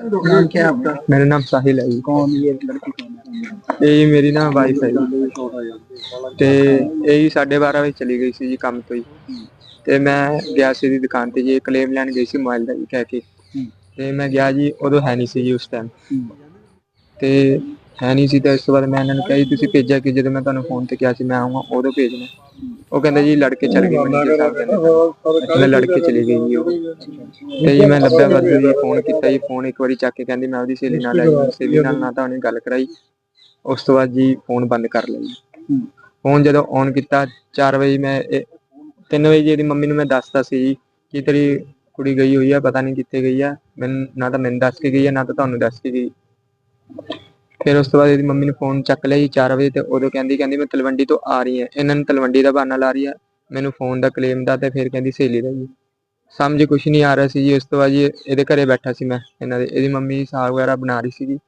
नाम क्या है आपका मेरा नाम ਸਾਹਿਲ ਹੈ ਜੀ कौन ये लड़की कौन है ਇਹ ਜੀ ਮੇਰੀ ਨਾ ਵਾਈਫ ਹੈ ਜੀ ਤੇ ਇਹ ਜੀ 12:30 ਵਜੇ ਚਲੀ ਗਈ ਸੀ ਜੀ ਕੰਮ ਤੋਂ ਹੀ ਤੇ ਮੈਂ ਗਿਆ ਸੀ ਦੀ ਦੁਕਾਨ ਤੇ ਜੀ ਕਲੇਮ ਲੈਣ ਗਈ ਸੀ ਮੋਬਾਈਲ ਦਾ ਜੀ ਕਹਿ ਕੇ ਹੂੰ। ਤੇ ਮੈਂ ਗਿਆ ਜੀ ਉਦੋਂ ਹੈ ਨਹੀਂ ਸੀ ਜੀ ਉਸ ਟਾਈਮ हम्म, ਤੇ ਹੈ ਨਹੀਂ ਸੀ ਤੇ ਇਸ ਤੋਂ ਬਾਅਦ ਮੈਂ ਇਹਨਾਂ ਨੂੰ ਕਿਹਾ ਜੀ ਤੁਸੀਂ ਭੇਜਿਆ ਕਿ ਜਦੋਂ ਮੈਂ ਤੁਹਾਨੂੰ ਫੋਨ ਤੇ ਕਿਹਾ ਸੀ ਮੈਂ ਆਉਂਗਾ ਉਦੋਂ ਭੇਜਣਾ ਉਹ ਕਹਿੰਦੇ ਜੀ ਲੜਕੇ ਚਲ ਗਏ ਮੈਨੇਜਰ ਸਾਹਿਬ ਕਹਿੰਦੇ। ਮੈਂ ਲੜਕੇ ਚਲੀ ਗਈ ਜੀ ਉਹ। ਤੇ ਜੀ ਮੈਂ ਲੱਭਿਆ ਵਾਧੂ ਜੀ, ਫੋਨ ਕੀਤਾ ਜੀ, ਫੋਨ ਇੱਕ ਵਾਰੀ ਚੱਕ ਕੇ ਕਹਿੰਦੀ ਮੈਂ ਉਹਦੀ ਸਹੇਲੀ ਨਾਲ ਆਈ, ਸਹੇਲੀ ਨਾਲ ਨਾ ਤਾਂ ਉਹਨੇ ਗੱਲ ਕਰਾਈ। ਉਸ ਤੋਂ ਬਾਅਦ ਜੀ ਫੋਨ ਬੰਦ ਕਰ ਲਿਆ ਫੋਨ ਜਦੋਂ ਔਨ ਕੀਤਾ 4 ਵਜੇ ਮੈਂ 3 ਵਜੇ ਇਹਦੀ ਮੰਮੀ ਨੂੰ ਮੈਂ ਦੱਸਤਾ ਸੀ ਜੀ ਕਿ ਤੇਰੀ ਕੁੜੀ ਗਈ ਹੋਈ ਆ, ਪਤਾ ਨਹੀਂ ਕਿੱਥੇ ਗਈ ਆ। ਮੈਨੂੰ ਨਾ ਤਾਂ ਮੈਨੂੰ ਦੱਸ ਕੇ ਗਈ ਆ, ਨਾ ਤਾਂ ਤੁਹਾਨੂੰ ਦੱਸ ਕੇ ਗਈ। ਫਿਰ ਉਸ ਤੋਂ ਬਾਅਦ ਇਹਦੀ ਮੰਮੀ ਨੇ ਫੋਨ ਚੱਕ ਲਿਆ ਜੀ 4 ਵਜੇ ਤੇ ਉਦੋਂ ਕਹਿੰਦੀ ਕਹਿੰਦੀ ਮੈਂ ਤਲਵੰਡੀ ਤੋਂ ਆ ਰਹੀ ਹਾਂ। ਇਹਨਾਂ ਨੂੰ ਤਲਵੰਡੀ ਦਾ ਬਹਾਨਾ ਲਾ ਰਹੀ ਆ ਮੈਨੂੰ ਫੋਨ ਦਾ ਕਲੇਮ ਦਾ ਤੇ ਫਿਰ ਕਹਿੰਦੀ ਸਹੇਲੀ ਦਾ ਜੀ। ਸਮਝ ਕੁਛ ਨਹੀਂ ਆ ਰਿਹਾ ਸੀ ਜੀ ਉਸ ਤੋਂ ਬਾਅਦ ਜੀ ਇਹਦੇ ਘਰੇ ਬੈਠਾ ਸੀ ਮੈਂ ਇਹਨਾਂ ਦੇ ਇਹਦੀ ਮੰਮੀ ਸਾਗ ਵਗੈਰਾ ਬਣਾ ਰਹੀ ਸੀਗੀ।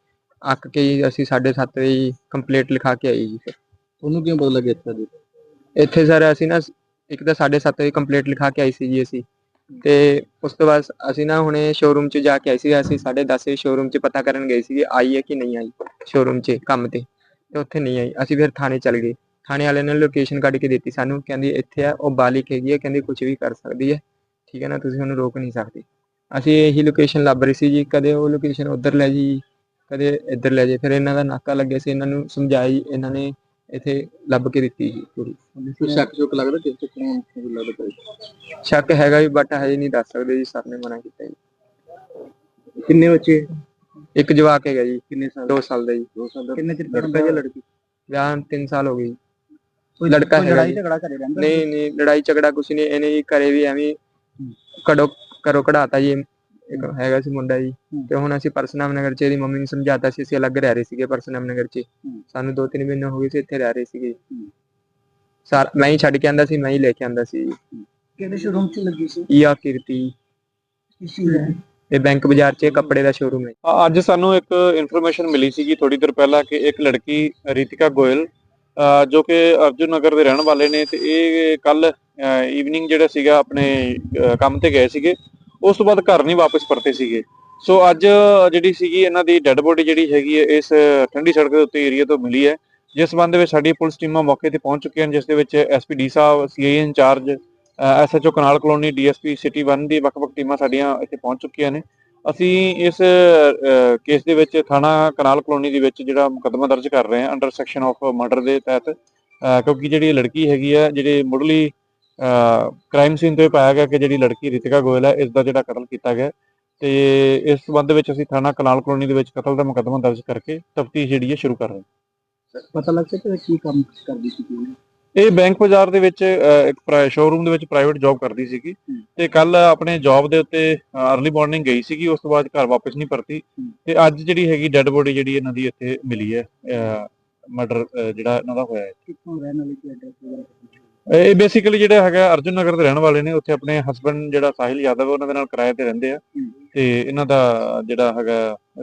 ਅੱਕ ਕੇ ਜੀ ਅਸੀਂ 7:30 ਵਜੇ ਕੰਪਲੀਟ ਲਿਖਾ ਕੇ ਆਈ ਜੀ ਫਿਰ। ਉਹਨੂੰ ਕਿਉਂ ਪਤਾ ਲੱਗਿਆ ਇੱਥੇ ਇੱਥੇ ਸਰ ਅਸੀਂ ਨਾ ਇੱਕ ਤਾਂ 7:30 ਵਜੇ ਕੰਪਲੀਟ ਲਿਖਾ ਕੇ ਆਈ ਸੀ ਜੀ ਅਸੀਂ। ਤੇ ਉਸ ਤੋਂ ਬਾਅਦ ਅਸੀਂ ਨਾ ਹੁਣੇ ਸ਼ੋਰੂਮ 'ਚ ਜਾ ਕੇ ਆਏ ਸੀ, ਅਸੀਂ 10:30 ਵਜੇ ਸ਼ੋਰੂਮ 'ਚ ਪਤਾ ਕਰਨ ਗਏ ਸੀ ਆਈ ਹੈ ਕਿ ਨਹੀਂ ਆਈ ਸ਼ੋਰੂਮ 'ਚ ਕੰਮ ਤੇ ਤੇ ਉੱਥੇ ਨਹੀਂ ਆਈ। ਅਸੀਂ ਫਿਰ ਥਾਣੇ ਚੱਲ ਗਏ। ਥਾਣੇ ਵਾਲੇ ਨੇ ਲੋਕੇਸ਼ਨ ਕੱਢ ਕੇ ਦਿੱਤੀ ਸਾਨੂੰ, ਕਹਿੰਦੀ ਇੱਥੇ ਆ, ਉਹ ਬਾਲਿਕ ਹੈਗੀ ਹੈ ਕਹਿੰਦੀ ਕੁਝ ਵੀ ਕਰ ਸਕਦੀ ਹੈ। ਠੀਕ ਹੈ ਨਾ, ਤੁਸੀਂ ਉਹਨੂੰ ਰੋਕ ਨਹੀਂ ਸਕਦੇ। ਅਸੀਂ ਇਹੀ ਲੋਕੇਸ਼ਨ ਲੱਭ ਰਹੀ ਸੀ ਜੀ, ਕਦੇ ਉਹ ਲੋਕੇਸ਼ਨ ਉੱਧਰ ਲੈ ਜੀ ਕਦੇ ਇੱਧਰ ਲੈ ਜੇ ਫਿਰ ਇਹਨਾਂ ਦਾ ਨਾਕਾ ਲੱਗਿਆ ਸੀ, ਇਹਨਾਂ ਨੂੰ ਸਮਝਾਇਆ ਜੀ ਇਹਨਾਂ ਨੇ ਇੱਥੇ ਲੱਭ ਕੇ ਦਿੱਤੀ ਜੀ ਕੁੜੀ ਕੋਈ ਸ਼ੱਕ ਸ਼ੁਕ ਲੱਗਦਾ ਕਿਸ ਤੇ ਕੌਣ ਕੋਈ ਲੱਗਦਾ ਕੋਈ? ਸ਼ੱਕ ਹੈਗਾ ਵੀ ਬਟ ਹਜੇ ਨਹੀਂ ਦੱਸ ਸਕਦੇ ਜੀ ਸਰ ਨੇ ਮਨਾ ਕੀਤਾ ਜੀ। ਕਿੰਨੇ ਬੱਚੇ? ਇੱਕ ਜਵਾਕ ਹੈਗਾ ਜੀ ਕਿੰਨੇ ਸਾਲ? 2 ਸਾਲ ਦਾ ਜੀ। ਦੋ ਸਾਲ ਦਾ ਕਿੰਨੇ ਚਿਰ ਲੜਕਾ ਜਾਂ? ਲੜਕੀ? ਵਿਆਹ 3 ਸਾਲ ਹੋ ਗਏ ਜੀ। ਕੋਈ ਲੜਕਾ ਹੈਗਾ ਲੜਾਈ। ਝਗੜਾ ਕਰੇ ਰਹਿੰਦਾ? ਨਹੀਂ ਨਹੀਂ ਲੜਾਈ ਝਗੜਾ ਕੁਛ ਨਹੀਂ ਇਹਨੇ ਜੀ ਘਰੇ ਵੀ ਐਵੇਂ ਕੜੋ ਕਰੋ ਕਢਾਤਾ ਜੀ ਇੱਕ ਹੈਗਾ ਸੀ ਮੁੰਡਾ ਜੀ। ਤੇ ਹੁਣ ਅਸੀਂ ਪਰਸਨਾਮ ਨਗਰ ਚ ਇਹਦੀ ਮੰਮੀ ਨੂੰ ਸਮਝਾਤਾ ਸੀ ਅਸੀਂ ਅਲੱਗ ਰਹਿ ਰਹੇ ਸੀਗੇ ਪਰਸਨਾਮ ਨਗਰ ਚ। ਸਾਨੂੰ 2-3 ਮਹੀਨੇ ਹੋ ਗਏ ਸੀ ਇੱਥੇ ਰਹਿ ਰਹੇ ਸੀਗੇ। ਸਾਰ ਮੈਂ ਹੀ ਛੱਡ ਕੇ ਆਂਦਾ ਸੀ ਮੈਂ ਹੀ ਲੈ ਕੇ ਆਂਦਾ ਸੀ ਕਿਹੜੇ ਸ਼ੋਰੂਮ 'ਚ ਲੱਗੀ ਸੀ? ਈਆ ਕੀਰਤੀ। ਇਹ ਬੈਂਕ ਬਾਜ਼ਾਰ ਚ ਕੱਪੜੇ ਦਾ ਸ਼ੋਰੂਮ ਹੈ ਅੱਜ ਸਾਨੂੰ ਇੱਕ ਇਨਫੋਰਮੇਸ਼ਨ ਮਿਲੀ ਸੀਗੀ ਥੋੜੀ ਦੇਰ ਪਹਿਲਾਂ ਕਿ ਇੱਕ ਲੜਕੀ ਰਿਤਿਕਾ ਗੋਇਲ ਜੋ ਕਿ ਅਰਜੁਨ ਨਗਰ ਦੇ ਰਹਿਣ ਵਾਲੇ ਨੇ ਤੇ ਇਹ ਕੱਲ ਈਵਨਿੰਗ ਜਿਹੜਾ ਸੀਗਾ ਆਪਣੇ ਕੰਮ ਤੇ ਗਏ ਸੀਗੇ। ਉਸ ਤੋਂ ਬਾਅਦ ਘਰ ਨਹੀਂ ਵਾਪਸ ਪਰਤੇ ਸੀਗੇ। ਸੋ ਅੱਜ ਜਿਹੜੀ ਸੀਗੀ ਇਹਨਾਂ ਦੀ ਡੈੱਡ ਬੋਡੀ ਜਿਹੜੀ ਹੈਗੀ ਹੈ, ਇਸ ਠੰਡੀ ਸੜਕ ਦੇ ਉੱਤੇ ਏਰੀਆ ਤੋਂ ਮਿਲੀ ਹੈ। ਜਿਸ ਸੰਬੰਧ ਵਿੱਚ ਸਾਡੀ ਪੁਲਿਸ ਟੀਮਾਂ ਮੌਕੇ ਤੇ ਪਹੁੰਚ ਚੁੱਕੀਆਂ ਹਨ, ਜਿਸ ਦੇ ਵਿੱਚ ਐਸਪੀ ਸਾਹਿਬ CI incharge SHO canal colony DSP city 1 ਦੀ ਵੱਖ-ਵੱਖ ਟੀਮਾਂ ਸਾਡੀਆਂ ਇੱਥੇ ਪਹੁੰਚ ਚੁੱਕੀਆਂ ਨੇ। ਅਸੀਂ ਇਸ ਕੇਸ ਦੇ ਵਿੱਚ ਥਾਣਾ ਕਨਾਲ ਕਲੋਨੀ ਦੇ ਵਿੱਚ ਜਿਹੜਾ ਮੁਕੱਦਮਾ ਦਰਜ ਕਰ ਰਹੇ ਹਾਂ ਅੰਡਰ ਸੈਕਸ਼ਨ ਆਫ ਮਰਡਰ ਦੇ ਤਹਿਤ। ਕਿਉਂਕਿ ਜਿਹੜੀ ਲੜਕੀ ਹੈਗੀ ਆ ਜਿਹੜੇ ਮੁੱਢਲੀ ਕ੍ਰਾਈਮ ਸੀਨ ਤੋਂ ਪਾਇਆ ਗਿਆ ਕਿ ਜਿਹੜੀ ਲੜਕੀ ਰਿਤਿਕਾ ਗੋਇਲ ਹੈ ਇਸ ਦਾ ਜਿਹੜਾ ਕਤਲ ਕੀਤਾ ਗਿਆ ਤੇ ਇਸ ਸੰਬੰਧ ਵਿੱਚ ਅਸੀਂ ਥਾਣਾ ਕਨਾਲ ਕਲੋਨੀ ਦੇ ਵਿੱਚ ਕਤਲ ਦਾ ਮੁਕੱਦਮਾ ਦਰਜ ਕਰਕੇ ਤਫਤੀਸ਼ ਜਿਹੜੀ ਹੈ ਸ਼ੁਰੂ ਕਰ ਰਹੇ ਹਾਂ ਪਤਾ ਲੱਗ ਸਕਿਆ ਕਿ ਕੀ ਕੰਮ ਕਰਦੀ ਸੀ? ਇਹ ਬੈਂਕ ਬਾਜ਼ਾਰ ਦੇ ਵਿੱਚ ਇੱਕ ਸ਼ੋਰੂਮ ਦੇ ਵਿੱਚ ਪ੍ਰਾਈਵੇਟ ਜੌਬ ਕਰਦੀ ਸੀਗੀ। ਤੇ ਕੱਲ ਆਪਣੇ ਜੌਬ ਦੇ ਉੱਤੇ ਅਰਲੀ ਮਾਰਨਿੰਗ ਗਈ ਸੀਗੀ ਉਸ ਤੋਂ ਬਾਅਦ ਘਰ ਵਾਪਸ ਨਹੀਂ ਪਰਤੀ। ਤੇ ਅੱਜ ਜਿਹੜੀ ਹੈਗੀ ਡੈੱਡ ਬੋਡੀ ਜਿਹੜੀ ਇਹਨਾਂ ਦੀ ਇੱਥੇ ਮਿਲੀ ਹੈ ਮਰਡਰ ਜਿਹੜਾ ਇਹਨਾਂ ਦਾ ਹੋਇਆ ਹੈ ਕਿੱਥੋਂ ਰਹਿਣ ਵਾਲੀ ਐਡਰੈਸ ਵਗੈਰਾ ਇਹ ਬੇਸਿਕਲੀ ਜਿਹੜਾ ਹੈਗਾ ਅਰਜੁਨ ਨਗਰ ਦੇ ਰਹਿਣ ਵਾਲੇ ਨੇ ਉੱਥੇ ਆਪਣੇ ਹਸਬੰਡ ਜਿਹੜਾ ਸਾਹਿਲ ਯਾਦਵ ਉਹਨਾਂ ਦੇ ਨਾਲ ਕਿਰਾਏ ਤੇ ਰਹਿੰਦੇ ਆ। ਤੇ ਇਹਨਾਂ ਦਾ ਜਿਹੜਾ ਹੈਗਾ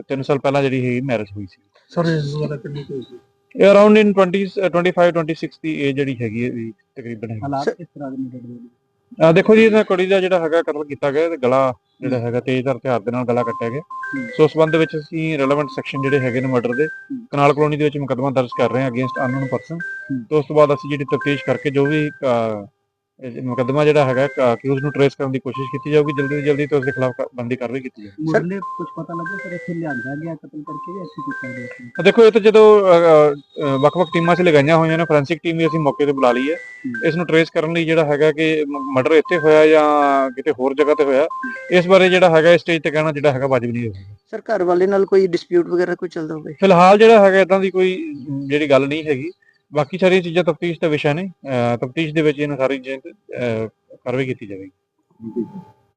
3 ਸਾਲ ਪਹਿਲਾਂ ਜਿਹੜੀ ਹੈਗੀ ਮੈਰਿਜ ਹੋਈ ਸੀ। ਸਰ ਇਸ ਵਾਲਾ ਕਿੰਨੀ ਕੋਈ ਸੀ? ਇਹ ਅਰਾਊਂਡ ਇਨ 20 25 26 ਦੀ ਏਜ ਜਿਹੜੀ ਹੈਗੀ ਹੈ ਤਕਰੀਬਨ ਹਾਲਾਤ ਕਿਸ ਤਰ੍ਹਾਂ ਦੇ ਨੇ ਆ ਦੇਖੋ ਜੀ ਇਹਨਾਂ ਕੁੜੀ ਦਾ ਜਿਹੜਾ ਹੈਗਾ ਕਤਲ ਕੀਤਾ ਗਿਆ ਤੇ ਗਲਾ ਜਿਹੜਾ ਹੈਗਾ ਤੇਜ਼ਧਾਰ ਹਥਿਆਰ ਦੇ ਨਾਲ ਗਲਾ ਕੱਟਿਆ ਗਿਆ। ਸੋ ਉਸ ਸੰਬੰਧ ਵਿੱਚ ਅਸੀਂ ਰੈਲੇਵੈਂਟ ਸੈਕਸ਼ਨ ਜਿਹੜੇ ਹੈਗੇ ਨੇ ਮਰਡਰ ਦੇ ਕਨਾਲ ਕਲੋਨੀ ਦੇ ਵਿੱਚ ਮੁਕੱਦਮਾ ਦਰਜ ਕਰ ਰਹੇ ਹਾਂ ਅਗੇਂਸਟ ਅਨਨੋਨ ਪਰਸਨ। ਤੇ ਉਸ ਤੋਂ ਬਾਅਦ ਅਸੀਂ ਜਿਹੜੀ ਤਫਤੀਸ਼ ਕਰਕੇ ਜੋ ਵੀ ਮੁਕੱਦਮਾ ਜਿਹੜਾ ਹੈਗਾ ਅਕਿਊਜ਼ ਨੂੰ ਟ੍ਰੇਸ ਕਰਨ ਦੀ ਕੋਸ਼ਿਸ਼ ਕੀਤੀ ਜਾਊਗੀ ਜਲਦੀ ਤੋਂ ਜਲਦੀ ਤੇ ਉਸ ਦੇ ਖਿਲਾਫ ਬੰਦੀ ਕਾਰਵਾਈ ਕੀਤੀ ਜਾਊਗੀ। ਮੁੰਡੇ ਕੁਝ ਪਤਾ ਲੱਗਿਆ ਸਰ ਇੱਥੇ ਲਿਆਂਦਾ ਗਿਆ ਕਤਲ ਕਰਕੇ ਜਾਂ ਇੱਥੇ ਕੀਤਾ ਗਿਆ ਦੇਖੋ ਇਹ ਤਾਂ ਜਦੋਂ ਵੱਖ-ਵੱਖ ਟੀਮਾਂ 'ਚ ਲਗਾਈਆਂ ਹੋਈਆਂ ਨੇ ਫੋਰੈਂਸਿਕ ਟੀਮ ਵੀ ਅਸੀਂ ਮੌਕੇ ਤੇ ਬੁਲਾ ਲਈ ਹੈ। ਇਸ ਨੂੰ ਟ੍ਰੇਸ ਕਰਨ ਲਈ ਜਿਹੜਾ ਹੈਗਾ ਕਿ ਮਰਡਰ ਇੱਥੇ ਹੋਇਆ ਜਾਂ ਕਿਤੇ ਹੋਰ ਜਗ੍ਹਾ ਤੇ ਹੋਇਆ ਇਸ ਬਾਰੇ ਜਿਹੜਾ ਹੈਗਾ ਇਸ ਸਟੇਜ ਤੇ ਕਹਿਣਾ ਜਿਹੜਾ ਹੈਗਾ ਵਾਜਬ ਨਹੀਂ ਹੋਵੇਗਾ ਸਰ ਘਰ ਵਾਲੇ ਨਾਲ ਕੋਈ ਡਿਸਪਿਊਟ ਵਗੈਰਾ ਕੋਈ ਚੱਲਦਾ ਹੋਵੇ? ਫਿਲਹਾਲ ਜਿਹੜਾ ਹੈਗਾ ਇਦਾਂ ਦੀ ਕੋਈ ਜਿਹੜੀ ਗੱਲ ਨਹੀਂ ਹੈਗੀ। ਬਾਕੀ ਸਾਰੀਆਂ ਚੀਜ਼ਾਂ ਤਫਤੀਸ਼ ਦਾ ਵਿਸ਼ਾ ਨੇ ਤਫਤੀਸ਼ ਦੇ ਵਿੱਚ ਇਹਨਾਂ ਸਾਰੀ ਚੀਜ਼ਾਂ ਤੇ, ਅਹ, ਕਾਰਵਾਈ ਕੀਤੀ ਜਾਵੇਗੀ।